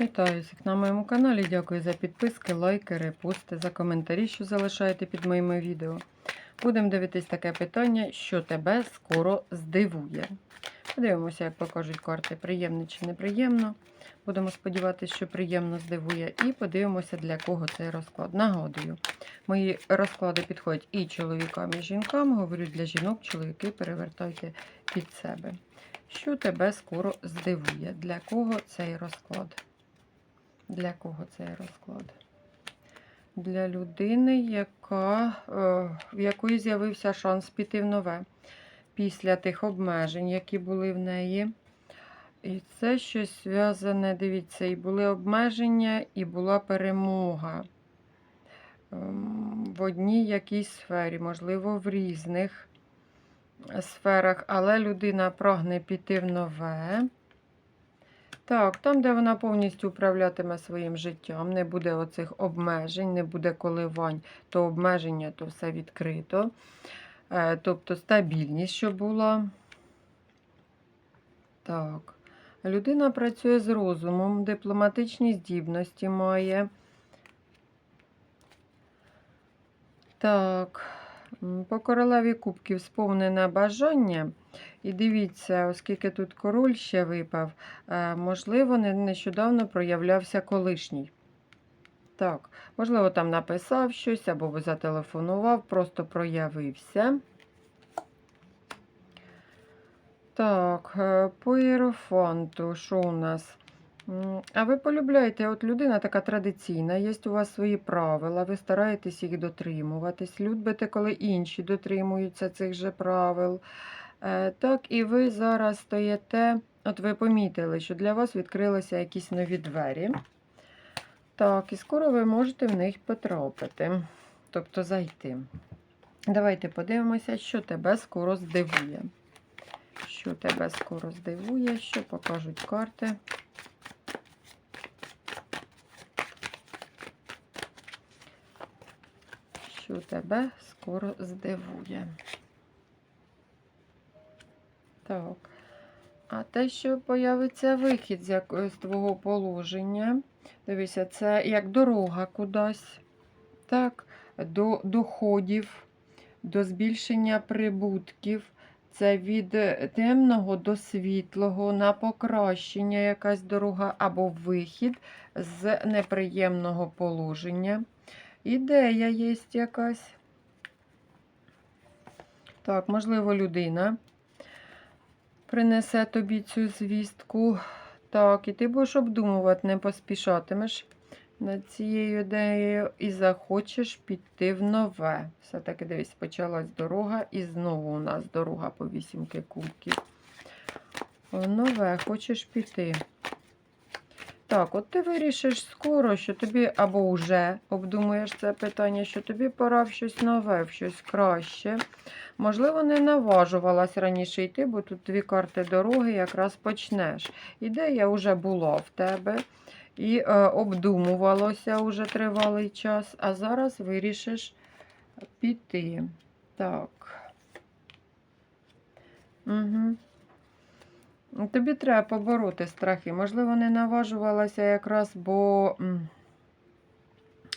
Вітаю всіх на моєму каналі. Дякую за підписки, лайки, репости, за коментарі, що залишаєте під моїми відео. Будемо дивитись таке питання, що тебе скоро здивує. Подивимося, як покажуть карти, приємно чи неприємно. Будемо сподіватися, що приємно здивує. І подивимося, для кого цей розклад. Нагадую, мої розклади підходять і чоловікам, і жінкам. Говорю для жінок, чоловіки перевертайте під себе. Що тебе скоро здивує? Для кого цей розклад? Для кого цей розклад? Для людини, яка, е, в якої з'явився шанс піти в нове після тих обмежень, які були в неї. І це щось зв'язане, дивіться, і були обмеження, і була перемога Ем, в одній якійсь сфері, можливо, в різних сферах, але людина прагне піти в нове. Так, там, де вона повністю управлятиме своїм життям, не буде оцих обмежень, не буде коливань, то обмеження, то все відкрито. Е, Тобто стабільність, що була. Так. Людина працює з розумом, дипломатичні здібності має. Так, по королеві кубків сповнене бажання. І дивіться, оскільки тут король ще випав, е, можливо, не- нещодавно проявлявся колишній. Так, можливо, там написав щось або зателефонував, просто проявився. Так, е, по іерофанту, що у нас? А ви полюбляєте, от людина така традиційна, є у вас свої правила, ви стараєтесь їх дотримуватись, любите, коли інші дотримуються цих же правил. Е, Так, і ви зараз стоїте, от ви помітили, що для вас відкрилися якісь нові двері. Так, і скоро ви можете в них потрапити, тобто зайти. Давайте подивимося, що тебе скоро здивує. Що тебе скоро здивує, що покажуть карти. Що тебе скоро здивує. Так. А те, що появиться вихід з, твого положення, дивися, це як дорога кудись, так, до доходів, до збільшення прибутків. Це від темного до світлого, на покращення якась дорога або вихід з неприємного положення. Ідея є якась. Так, можливо, людина принесе тобі цю звістку. Так, і ти будеш обдумувати, не поспішатимеш над цією ідеєю і захочеш піти в нове. Все-таки дивись, почалась дорога, і знову у нас дорога по вісімки кубків. В нове хочеш піти. Так, от ти вирішиш скоро, що тобі або вже обдумуєш це питання, що тобі пора в щось нове, в щось краще. Можливо, не наважувалась раніше йти, бо тут дві карти дороги якраз почнеш. Ідея вже була в тебе і е, обдумувалося вже тривалий час, а зараз вирішиш піти. Так. Угу. Тобі треба побороти страхи. Можливо, не наважувалася якраз, бо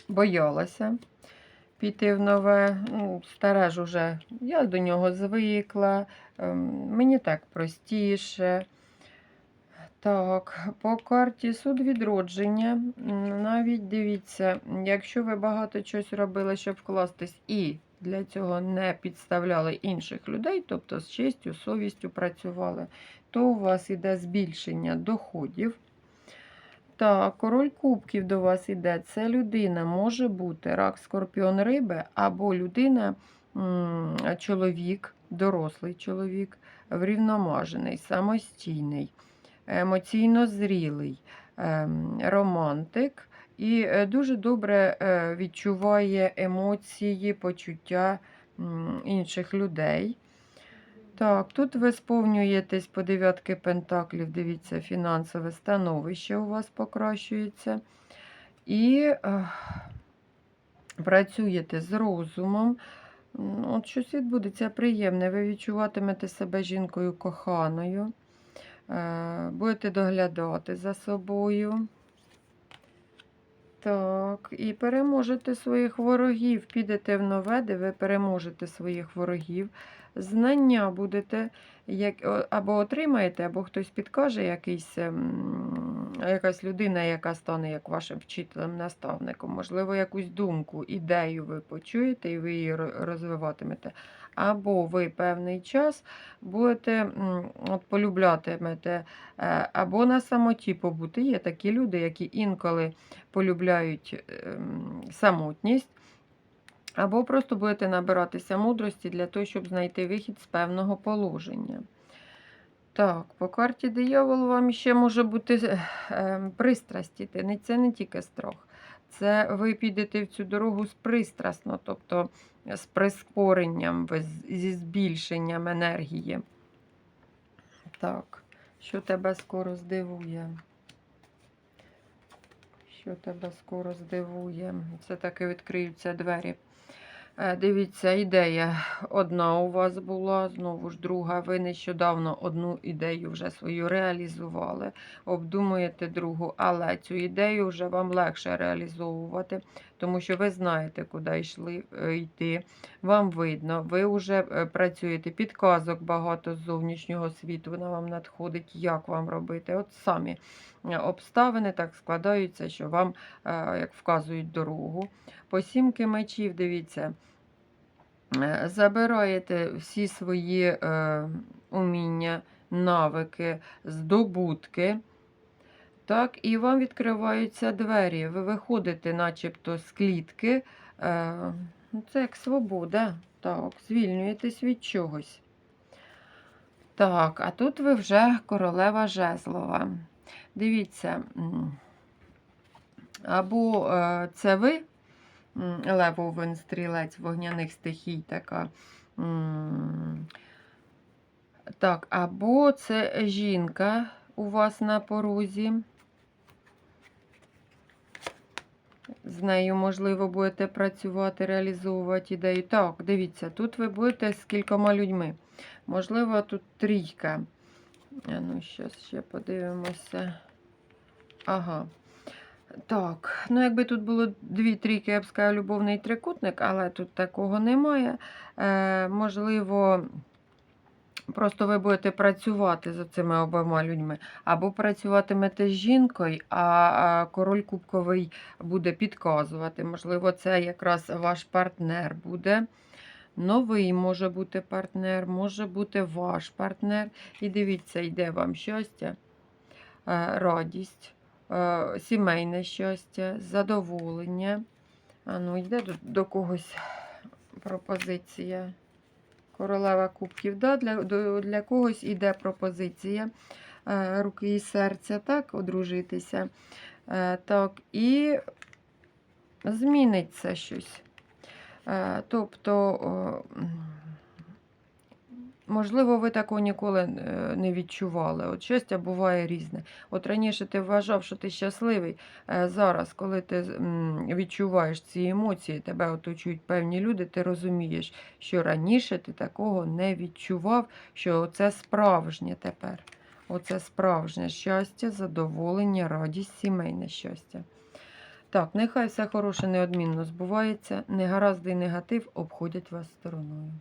боялася піти в нове. Ну, Старе ж уже, я до нього звикла, ем, мені так простіше. Так, по карті суд відродження. Навіть дивіться, якщо ви багато чогось робили, щоб вкластись, і для цього не підставляли інших людей, тобто з честю, совістю працювали, то у вас іде збільшення доходів. Так, король кубків до вас іде. Це людина може бути рак, скорпіон риби, або людина, чоловік, дорослий чоловік, врівномажений, самостійний, емоційно зрілий, ем, романтик і е, дуже добре е, відчуває емоції, почуття інших людей. Так, тут ви сповнюєтесь по дев'ятки пентаклів, дивіться, фінансове становище у вас покращується. І е, працюєте з розумом. От щось відбудеться приємне. Ви відчуватимете себе жінкою коханою, е, будете доглядати за собою. Так, і переможете своїх ворогів. Підете в нове, де ви переможете своїх ворогів. Знання будете як, або отримаєте, або хтось підкаже, якийсь, ем, якась людина, яка стане як вашим вчителем, наставником. Можливо, якусь думку, ідею ви почуєте і ви її розвиватимете. Або ви певний час будете от, полюблятимете, е, або на самоті побути. Є такі люди, які інколи полюбляють ем, самотність, або просто будете набиратися мудрості для того, щоб знайти вихід з певного положення. Так, по карті диявол вам ще може бути ем, пристрасті. Це не тільки страх. Це ви підете в цю дорогу з пристрасно, тобто з прискоренням, зі збільшенням енергії. Так, що тебе скоро здивує? Що тебе скоро здивує? Це таки відкриються двері. Е, Дивіться, ідея одна у вас була, знову ж друга. Ви нещодавно одну ідею вже свою реалізували, обдумуєте другу, але цю ідею вже вам легше реалізовувати, тому що ви знаєте, куди йшли е, йти. Вам видно, ви вже е, працюєте, підказок багато з зовнішнього світу, вона вам надходить, як вам робити. От самі е, обставини так складаються, що вам, як вказують дорогу. По сімки мечів, дивіться, забираєте всі свої е, уміння, навики, здобутки. Так, і вам відкриваються двері. Ви виходите, начебто, з клітки. Е, ну, це як свобода. Так, звільнюєтесь від чогось. Так, а тут ви вже королева жезлова. Дивіться, або е, це ви, левовин стрілець вогняних стихій, така. Так, або це жінка у вас на порозі. З нею, можливо, будете працювати, реалізовувати ідею. Так, дивіться, тут ви будете з кількома людьми. Можливо, тут трійка. Ну, щас ще подивимося. Ага. Так, ну якби тут було дві трійки, я б сказала, любовний трикутник, але тут такого немає. Е, можливо, просто ви будете працювати з цими обома людьми, або працюватимете з жінкою, а, а король кубковий буде підказувати. Можливо, це якраз ваш партнер буде. Новий може бути партнер, може бути ваш партнер. І дивіться, йде вам щастя, е, радість, е, сімейне щастя, задоволення. А ну, йде до, до когось пропозиція. Королева кубків. Да? Для, для когось іде пропозиція е, руки і серця, так, одружитися. Е, так, і зміниться щось. Е, Тобто, можливо, ви такого ніколи е, не відчували. От щастя буває різне. От раніше ти вважав, що ти щасливий. Е, Зараз, коли ти відчуваєш ці емоції, тебе оточують певні люди, ти розумієш, що раніше ти такого не відчував, що це справжнє тепер. Оце справжнє щастя, задоволення, радість, сімейне щастя. Так, нехай все хороше неодмінно збувається, негаразди і негатив обходять вас стороною.